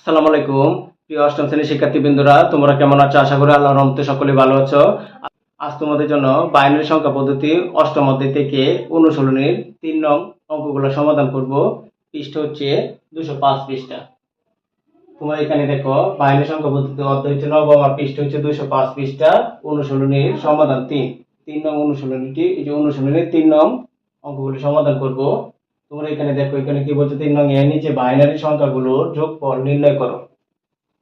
আসসালামু আলাইকুম। প্রিয় অষ্টম শ্রেণির শিক্ষার্থীবৃন্দরা, তোমরা কেমন আছো? আশা করি আল্লাহর রহমতে সকলে ভালো আছো। আজ তোমাদের জন্য বাইনারি সংখ্যা পদ্ধতি অষ্টম অধ্যায় থেকে অনুশীলনীর তিন নং অঙ্কগুলো সমাধান করব। পৃষ্ঠা হচ্ছে দুশো পাঁচ পৃষ্ঠা। তোমরা এখানে দেখো, বাইনারি সংখ্যা পদ্ধতি অধ্যায় হচ্ছে নবম আর পৃষ্ঠা হচ্ছে দুশো পাঁচ পৃষ্ঠা, অনুশীলনীর সমাধান তিন। তিন নং অনুশীলনীটি, এই যে অনুশীলনীর তিন নং অঙ্কগুলো সমাধান করব। তোমরা এখানে দেখো, এখানে কি বলছে? তিন নং এর নিচে বাইনারি সংখ্যাগুলোর যোগফল নির্ণয় করো।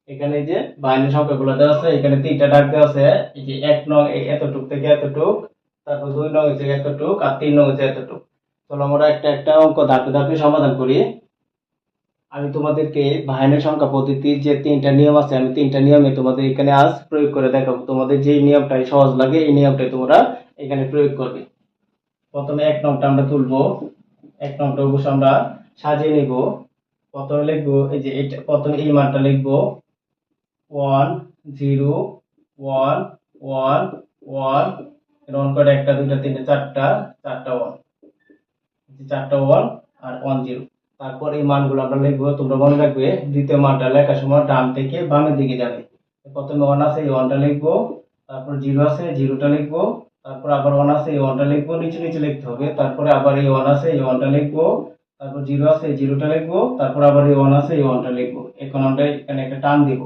এখানে যে বাইনারি সংখ্যাগুলো দেওয়া আছে, এখানে তিনটা ডাক দেওয়া আছে। এই যে এক নং এতটুক থেকে এতটুক, তারপর দুই নং হচ্ছে এতটুক আর তিন নং হচ্ছে এতটুক। চলো আমরা একটা একটা অঙ্ক ধাপে ধাপে সমাধান করি। আমি তোমাদেরকে বাইনারি সংখ্যা পদ্ধতির যে তিনটা নিয়ম আছে, আমি তিনটা নিয়মে তোমাদের এখানে আজ প্রয়োগ করে দেখাবো। তোমাদের যে নিয়মটাই সহজ লাগে, এই নিয়মটাই তোমরা এখানে প্রয়োগ করবে। প্রথমে এক নংটা আমরা তুলবো। এক নংটা অবশ্য আমরা সাজিয়ে নিব। প্রথমে লিখব এই যে এটা, প্রথমে এই মানটা লিখব। One, zero, one one one one করে একটা, দুইটা, তিনটা, চারটা চারটা ওয়ান। চারটা ওয়ান আর ওয়ান জিরো। তারপর এই মানগুলো আমরা লিখব। তোমরা মনে রাখবে, দ্বিতীয় মানটা লেখার সময় ডান থেকে বামের দিকে যাবে। প্রথমে ওয়ান আছে, এই ওয়ানটা লিখব। তারপর জিরো আছে, জিরোটা লিখব। তারপর আবার ওয়ান আছে এই ওয়ানটা লিখব, নিচে নিচে লিখতে হবে। তারপরে আবার এই ওয়ান আছে এই ওয়ানটা লিখব, তারপর জিরো আছে এই জিরোটা লিখব, তারপর আবার এই ওয়ান আছে এই ওয়ানটা লিখব। এখন আমরা এখানে একটা টান দিব।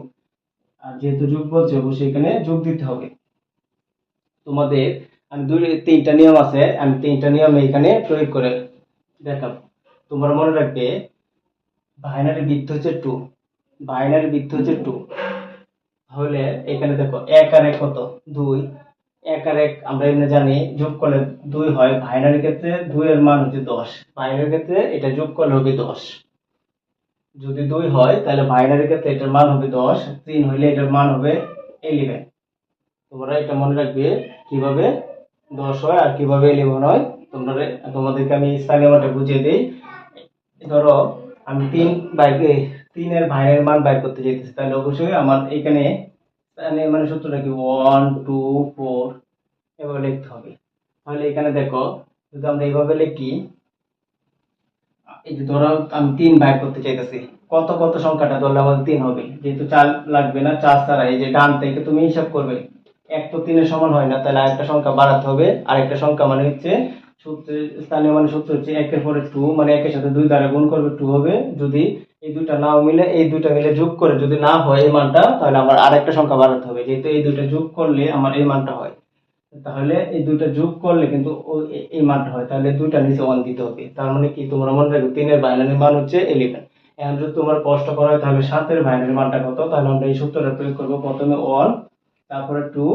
আর যেহেতু যোগ বলছে, অবশ্যই এখানে যোগ দিতে হবে। তোমাদের, আমি দুই, তিনটা নিয়ম আছে, আমি তিনটা নিয়ম এখানে প্রয়োগ করে দেখাবো। তোমরা মনে রাখবে বাইনারি বৃত্ত হচ্ছে টু বাইনারি বৃত্ত হচ্ছে টু তাহলে এখানে দেখো, এক আর এক কত? দুই। এক আর এক আমরা এমনি জানি যোগ করলে দুই হয়। বাইনারি ক্ষেত্রে দুই এর মান হচ্ছে দশ। বাইনারি ক্ষেত্রে এটা যোগ করলে হবে দশ। যদি দুই হয়, তাহলে বাইনারি ক্ষেত্রে এটার মান হবে দশ। তিন হইলে এটার মান হবে ইলেভেন তোমরা এটা মনে রাখবে কীভাবে দশ হয় আর কীভাবে ইলেভেন হয়। তোমরা তোমাদেরকে আমি স্থানীয় মানটা বুঝিয়ে দিই। ধরো, আমি তিন বাইকে তিনের ভাইয়ের মান বাইর করতে চাইতেছি, তাহলে অবশ্যই আমার এখানে মানে সূত্রটা কি? ওয়ান টু ফোর এভাবে লিখতে হবে। তাহলে এখানে দেখো, যদি আমরা এইভাবে লিখি, এই যে ধরো আমি তিন বাইর করতে চাইতেছি, কত কত সংখ্যাটা ধরলে আমাদের তিন হবে? যেহেতু চার লাগবে না, চার ছাড়া এই যে ডান থেকে তুমি হিসাব করবে, এক তো তিনের সমান হয় না, তাহলে আরেকটা সংখ্যা বাড়াতে হবে, আরেকটা সংখ্যা মানে হচ্ছে সূত্রের স্থানীয় মানে সূত্র হচ্ছে একের পরে টু মানে একের সাথে দুই দ্বারা গুণ করবে টু হবে। যদি এই দুইটা নাও মিলে, এই দুইটা মিলে যোগ করে যদি না হয় এই মানটা, তাহলে আমার আরেকটা সংখ্যা বাড়াতে হবে। যেহেতু এই দুইটা যোগ করলে আমার এই মানটা হয়। তাহলে এই দুইটা যোগ করলে কিন্তু এই মানটা হয়। তাহলে দুইটা নিচে ওয়ান দিতে হবে। তার মানে কি? তোমরা মনে রাখবে, তিনের বাইনারি মান হচ্ছে ইলেভেন এখন যদি তোমার কষ্ট করা হয় তাহলে সাতের বাইনারি মানটা কত? তাহলে আমরা এই সূত্রটা প্রয়োগ করব প্রথমে ওয়ান তারপরে টু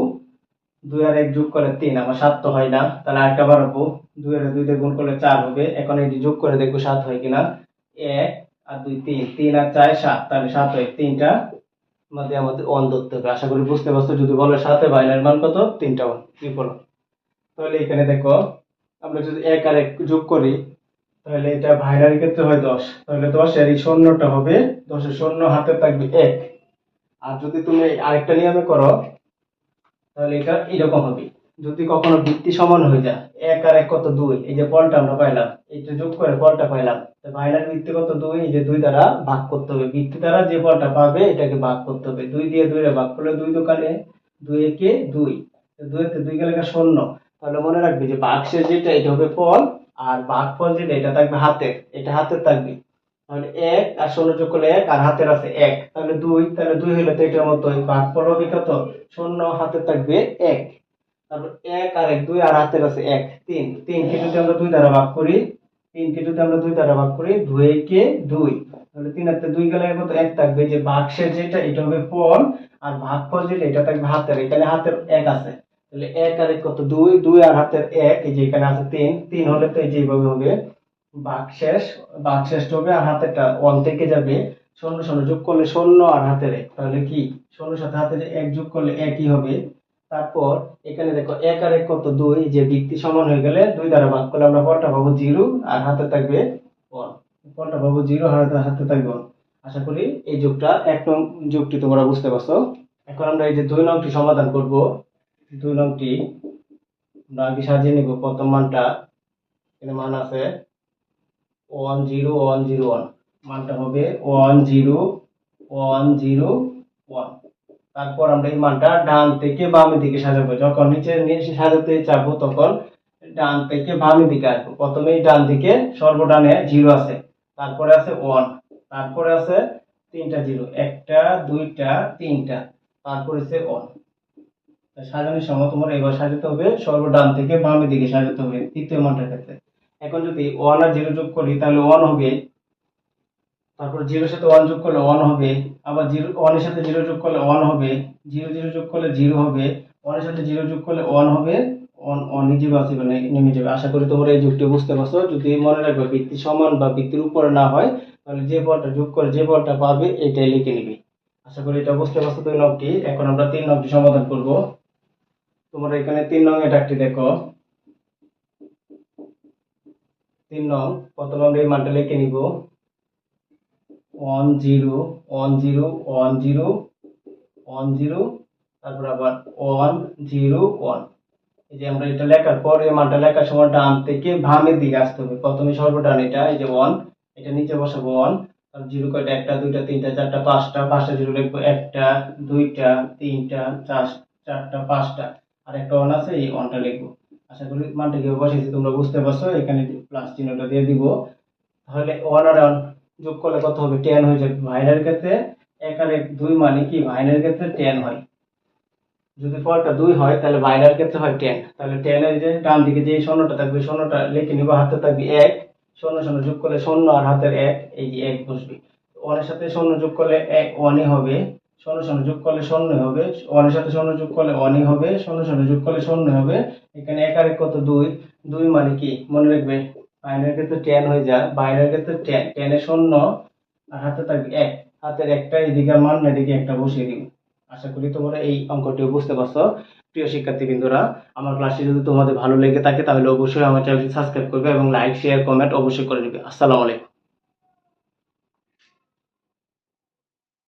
দুই আর এক যোগ করলে তিন। আমার সাত তো হয় না। তাহলে আরেকটা বাড়াবো। দুই আর গুণ করলে চার হবে। এখন যে যোগ করে দেখব সাত হয় কিনা। এক আর দুই তিন। তিন আর চার সাত। তাহলে সাত হয় তিনটা। মধ্যে আমাদের অন ধরতে হবে। আশা করি বুঝতে পারছ। যদি বলো সাথে বাইনারি মান কত? তিনটা অন ত্রিফলন তাহলে এখানে দেখো, আমরা যদি এক আর এক যোগ করি, তাহলে এটা বাইনারি ক্ষেত্রে হয় দশ। তাহলে দশের এই শূন্যটা হবে। দশের শূন্য হাতে থাকবে এক। আর যদি তুমি আরেকটা নিয়মে করো, তাহলে এটা এরকম হবে। যদি কখনো ভিত্তি সমান হয়ে যায়, এক আর এক কত দুই? এই যে ফলটা আমরা পাইলাম, এইটা যোগ করে ফলটা পাইলাম। তো বাইনারি ভিত্তি কত দুই? এই যে দুই দ্বারা ভাগ করতে হবে। ভিত্তি দ্বারা যে ফলটা পাবে, এটাকে ভাগ করতে হবে। দুই দিয়ে দুই রে ভাগ করলে দুই দোকানে দুই একে দুই। তো দুই গেলে শূন্য। তাহলে মনে রাখবে যে বাক্সের যেটা, এটা হবে ফল আর ভাগ ফল যেটা, এটা থাকবে হাতের। এটা হাতের থাকবে। তাহলে এক আর শূন্য যোগ করলে এক, আর হাতের আছে এক। তাহলে দুই তাহলে দুই হলে তো এটার মতো ভাগ ফল হবে কত? শূন্য হাতে থাকবে এক। তারপর এক আর এক, দুই আর হাতের আছে এক। তিন। তিনকে যদি আমরা দুই দ্বারা ভাগ করি তিনকে যদি আমরা দুই দ্বারা ভাগ করি, দুই একে দুই। তাহলে তিন হাতে দুই গেলে কত? এক থাকবে। যে বাক্সের যেটা, এটা হবে ফল আর ভাগ ফল যেটা, এটা থাকবে হাতের। এখানে হাতের এক আছে। তাহলে এক আর এক কত? দুই। দুই আর হাতের এক, এই যে এখানে আছে তিন। তিন হলে তো এই যে এইভাবে হবে। বাকশেষ বাকশেষ হবে আর হাতেরটা ওয়ান থেকে যাবে। শূন্য শূন্য যোগ করলে শূন্য আর হাতের এক। তাহলে কি? শূন্য সাথে হাতের এক যোগ করলে একই হবে। তারপর এখানে দেখো এক আর এক কত দুই, যে ভিত্তি সমান হয়ে গেলে দুই দ্বারা ভাগ করলে আমরা পরটা পাবো জিরো আর হাতে থাকবে ওয়ান। পরটা পাবো জিরো, আর হাতে থাকবে ওয়ান। আশা করি এই যুগটা এক নং যুগটি তোমরা বুঝতে পারছ। এখন আমরা এই যে দুই নংটি সমাধান করব। দুই নংটি আমরা আগে সাজিয়ে নিব। প্রথম মানটা এখানে মান আছে one zero one zero, one. মানটা হবে ওয়ান জিরো ওয়ান জিরো তারপর আমরা এই মানটা ডান থেকে বামের দিকে সাজাবো। যখন নিচে নিচে সাজাতে যাব তখন ডান থেকে বামের দিকে আসব। প্রথমেই ডান দিকে সর্বডানে জিরো আছে, তারপরে আছে ওয়ান, তারপরে আছে তিনটা জিরো, একটা, দুইটা, তিনটা, তারপরে আছে ওয়ান। সাজানোর সময় তোমার এবার সাজাতে হবে, সর্বডান থেকে বামের দিকে সাজাতে হবে, তৃতীয় মানটার ক্ষেত্রে। এখন যদি ওয়ান আর জিরো যোগ করি, তাহলে ওয়ান হবে তারপর জিরোর সাথে ওয়ান যোগ করলে ওয়ান হবে, আবার জিরো ওয়ানের সাথে জিরো যোগ করলে ওয়ান হবে, জিরো জিরো যোগ করলে জিরো হবে ওয়ানের সাথে জিরো যোগ করলে ওয়ান হবে ওয়ান ওয়ান নিজে বাঁচবে মানে নেমে যাবে। আশা করি তোমরা এই যুগটি বুঝতে পারছ। যদি মনে রাখবে বৃত্তি সমান বা বৃত্তির উপরে না হয়, তাহলে যে বলটা যোগ করে যে বলটা পাবে এটাই লিখে নিবে। আশা করি এটা বুঝতে পারছ দুই নবটি এখন আমরা তিন নবটি সমাধান করব। তোমরা এখানে তিন নং একটি দেখো। তিন নং, প্রথমে আমরা এই মানটা লিখে নিব। One zero one zero one zero one zero তারপর আবার ওয়ান জিরো ওয়ান এই যে আমরা এটা লেখার পর এই মানটা লেখার সময় ডান থেকে বামের দিকে আসতে হবে। প্রথমে সর্বডান এটা, এই যে ওয়ান এটা নিচে বসাবো ওয়ান জিরো কয়টা? একটা, দুইটা, তিনটা, চারটা, পাঁচটা। পাঁচটা জিরো লিখব একটা, দুইটা, তিনটা, চার, চারটা, পাঁচটা। আর একটা ওয়ান আছে, এই ওয়ানটা লিখব। আশা করি মানটা কীভাবে বসেছি তোমরা বুঝতে পারছ। এখানে প্লাস চিহ্নটা দিয়ে দিব। তাহলে ওয়ান আর ওয়ান যোগ করলে কত হবে? টেন হয়ে যাবে। ভাইনের ক্ষেত্রে এক আর এক দুই মানে কি? ভাইনের ক্ষেত্রে টেন হয়। যদি ফলটা দুই হয়, তাহলে ভাইনের ক্ষেত্রে হয় টেন তাহলে টেনের যে ডান দিকে যে শূন্যটা থাকবে শূন্যটা লিখে নিবো, হাতে থাকবে এক। শূন্য শূন্য যোগ করলে শূন্য আর হাতের এক, এই যে এক বসবে। ওয়ানের সাথে শূন্য যোগ করলে এক ওয়ানই হবে। শূন্য শূন্য যোগ করলে শূন্য হবে। ওয়ানের সাথে শূন্য যোগ করলে ওয়ানই হবে। শূন্য শূন্য যোগ করলে শূন্য হবে। এখানে এক আর এক কত? দুই। দুই মানে কি? মনে রাখবে বাইনের ক্ষেত্রে টেন হয়ে যায়। বাইরের ক্ষেত্রে টেন টেনে শূন্য, আর হাতে থাকবে এক। হাতের একটা এদিকে মান এদিকে একটা বসিয়ে দিব। আশা করি তোমরা এই অঙ্কটিও বুঝতে পারছ। প্রিয় শিক্ষার্থী বিন্দুরা আমার ক্লাসটি যদি তোমাদের ভালো লেগে থাকে, তাহলে অবশ্যই আমার চ্যানেলটি সাবস্ক্রাইব করবে এবং লাইক শেয়ার কমেন্ট অবশ্যই করে দেবে। আসসালামু আলাইকুম।